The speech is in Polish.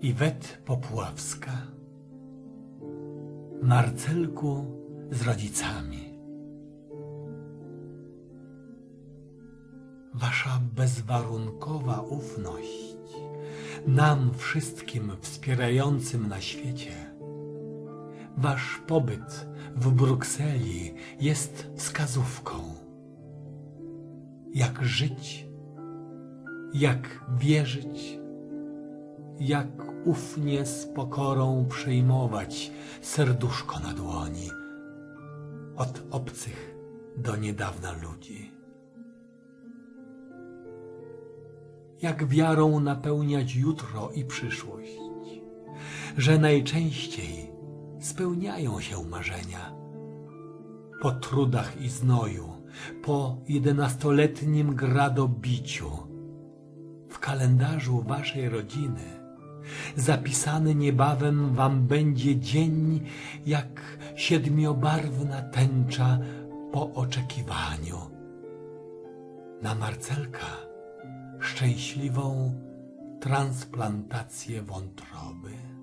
Iwet Popławska, Marcelku z rodzicami. Wasza bezwarunkowa ufność nam wszystkim wspierającym na świecie. Wasz pobyt w Brukseli jest wskazówką. Jak żyć, jak wierzyć, jak ufnie z pokorą przyjmować serduszko na dłoni od obcych do niedawna ludzi. Jak wiarą napełniać jutro i przyszłość, że najczęściej spełniają się marzenia. Po trudach i znoju, po jedenastoletnim gradobiciu, w kalendarzu waszej rodziny zapisany niebawem wam będzie dzień jak siedmiobarwna tęcza po oczekiwaniu. Na Marcelka szczęśliwą transplantację wątroby.